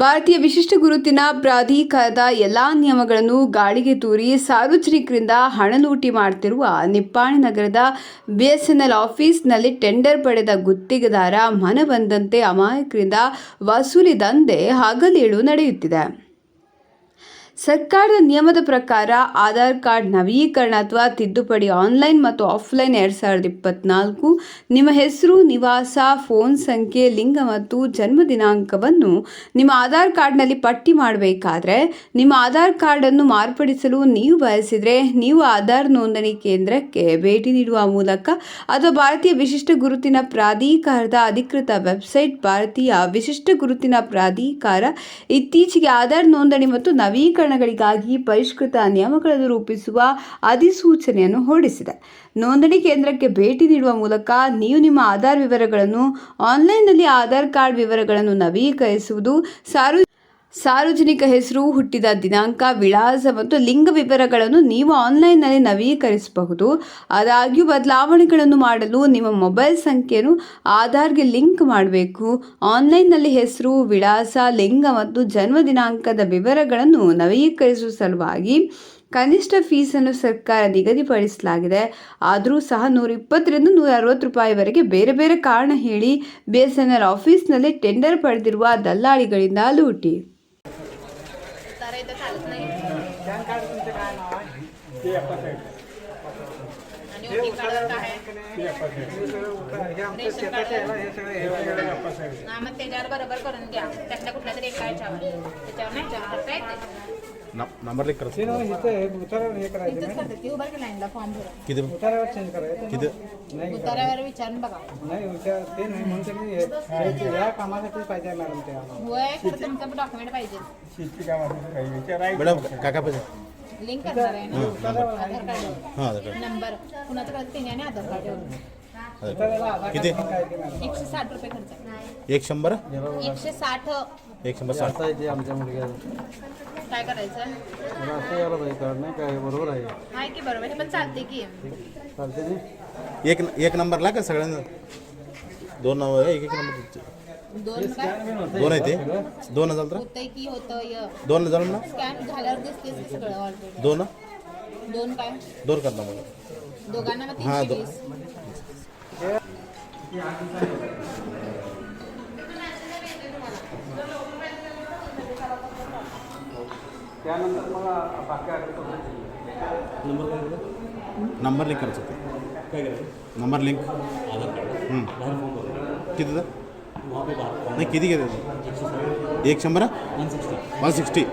ಭಾರತೀಯ ವಿಶಿಷ್ಟ ಗುರುತಿನ ಪ್ರಾಧಿಕಾರದ ಎಲ್ಲಾ ನಿಯಮಗಳನ್ನು ಗಾಳಿಗೆ ತೂರಿ ಸಾರ್ವಜನಿಕರಿಂದ ಹಣ ಲೂಟಿ ಮಾಡ್ತಿರುವ ನಿಪ್ಪಾಣಿ ನಗರದ ಬಿಎಸ್ಎನ್ಎಲ್ ಆಫೀಸ್ನಲ್ಲಿ ಟೆಂಡರ್ ಪಡೆದ ಗುತ್ತಿಗೆದಾರ ಮನಬಂದಂತೆ ಅಮಾಯಕರಿಂದ ವಸೂಲಿ ದಂಧೆ ಹಗಲೇಳು ನಡೆಯುತ್ತಿದೆ. ಸರ್ಕಾರದ ನಿಯಮದ ಪ್ರಕಾರ ಆಧಾರ್ ಕಾರ್ಡ್ ನವೀಕರಣ ಅಥವಾ ತಿದ್ದುಪಡಿ ಆನ್ಲೈನ್ ಮತ್ತು ಆಫ್ಲೈನ್ ಎರಡು ಸಾವಿರದ ಇಪ್ಪತ್ನಾಲ್ಕು, ನಿಮ್ಮ ಹೆಸರು, ನಿವಾಸ, ಫೋನ್ ಸಂಖ್ಯೆ, ಲಿಂಗ ಮತ್ತು ಜನ್ಮ ದಿನಾಂಕವನ್ನು ನಿಮ್ಮ ಆಧಾರ್ ಕಾರ್ಡ್ನಲ್ಲಿ ಪಟ್ಟಿ ಮಾಡಬೇಕಾದ್ರೆ, ನಿಮ್ಮ ಆಧಾರ್ ಕಾರ್ಡನ್ನು ಮಾರ್ಪಡಿಸಲು ನೀವು ಬಯಸಿದರೆ ನೀವು ಆಧಾರ್ ನೋಂದಣಿ ಕೇಂದ್ರಕ್ಕೆ ಭೇಟಿ ನೀಡುವ ಮೂಲಕ ಅಥವಾ ಭಾರತೀಯ ವಿಶಿಷ್ಟ ಗುರುತಿನ ಪ್ರಾಧಿಕಾರದ ಅಧಿಕೃತ ವೆಬ್ಸೈಟ್ ಭಾರತೀಯ ವಿಶಿಷ್ಟ ಗುರುತಿನ ಪ್ರಾಧಿಕಾರ ಇತ್ತೀಚೆಗೆ ಆಧಾರ್ ನೋಂದಣಿ ಮತ್ತು ನವೀಕರಣಗಳಿಗಾಗಿ ಪರಿಷ್ಕೃತ ನಿಯಮಗಳನ್ನು ರೂಪಿಸುವ ಅಧಿಸೂಚನೆಯನ್ನು ಹೊರಡಿಸಿದೆ. ನೋಂದಣಿ ಕೇಂದ್ರಕ್ಕೆ ಭೇಟಿ ನೀಡುವ ಮೂಲಕ ನೀವು ನಿಮ್ಮ ಆಧಾರ್ ವಿವರಗಳನ್ನು ಆನ್ಲೈನ್ನಲ್ಲಿ ಆಧಾರ್ ಕಾರ್ಡ್ ವಿವರಗಳನ್ನು ನವೀಕರಿಸುವುದು ಸಾರ್ವ ಸಾರ್ವಜನಿಕ ಹೆಸರು ಹುಟ್ಟಿದ ದಿನಾಂಕ, ವಿಳಾಸ ಮತ್ತು ಲಿಂಗ ವಿವರಗಳನ್ನು ನೀವು ಆನ್ಲೈನ್ನಲ್ಲಿ ನವೀಕರಿಸಬಹುದು. ಆದಾಗ್ಯೂ ಬದಲಾವಣೆಗಳನ್ನು ಮಾಡಲು ನಿಮ್ಮ ಮೊಬೈಲ್ ಸಂಖ್ಯೆಯನ್ನು ಆಧಾರ್ಗೆ ಲಿಂಕ್ ಮಾಡಬೇಕು. ಆನ್ಲೈನ್ನಲ್ಲಿ ಹೆಸರು, ವಿಳಾಸ, ಲಿಂಗ ಮತ್ತು ಜನ್ಮ ದಿನಾಂಕದ ವಿವರಗಳನ್ನು ನವೀಕರಿಸುವ ಸಲುವಾಗಿ ಕನಿಷ್ಠ ಫೀಸನ್ನು ಸರ್ಕಾರ ನಿಗದಿಪಡಿಸಲಾಗಿದೆ. ಆದರೂ ಸಹ ನೂರ ಇಪ್ಪತ್ತರಿಂದ ನೂರ ಅರವತ್ತು ರೂಪಾಯಿವರೆಗೆ ಬೇರೆ ಬೇರೆ ಕಾರಣ ಹೇಳಿ, ಬಿ ಎಸ್ ಎನ್ ಎಲ್ ಆಫೀಸ್ನಲ್ಲಿ ಟೆಂಡರ್ ಪಡೆದಿರುವ ದಲ್ಲಾಳಿಗಳಿಂದ ಲೂಟಿ. पॅन कार्ड तुमचं काय नाव आहे ते आणि ओटी काय आहे हे सगळं उतर- हे आमचं शेताचं आहे ना हे सगळं हे वगैरे ना मग त्याच्यावर बरोबर करून द्या. त्यातल्या कुठल्या तरी एका त्याच्यावर नाही करता येते नंबर लिख करतो किती किती उतारावर विचारून बघा नाही विचार ते नाही म्हणून त्यांनी हे- या कामासाठी पाहिजे मॅडम ते आम्हाला. होय खरं तुमचं डॉक्युमेंट पाहिजे मॅडम काका पैसे लिंक करणार आहे ना आधार कार्ड हां नंबर कुणाच्याकडे तिने आणि आधार कार्ड किती? एकशे साठ रुपये खर्च. आहे. एक शंभर? एकशे साठ. एक शंभर साठ. आता येते आमच्या मुलग्याला. काय करायचं? मला असं यायला पाहिजे कार्ड नाही काय बरोबर आहे. आहे की बरोबर हे पण चालते की. चालते नाही एक एक नंबरला का सगळ्यांना? दोन नाव आहे एक एक नंबर दोन काय दोन आहे ते? दोन हजार तर? होतंय की होतं य दोन हजार ना? स्कॅन झाल्यावर दिसतेच की सगळं ऑलरेडी दोन? दोन काय? दोन करता मला दोघांना मग हा, तीनशे दो- वीस. त्यानंतर मला बाकी आले नंबर लिंक करायचं होतं नंबर लिंक हं. किती तर नाही किती घेते एक शंभर वन सिक्स्टी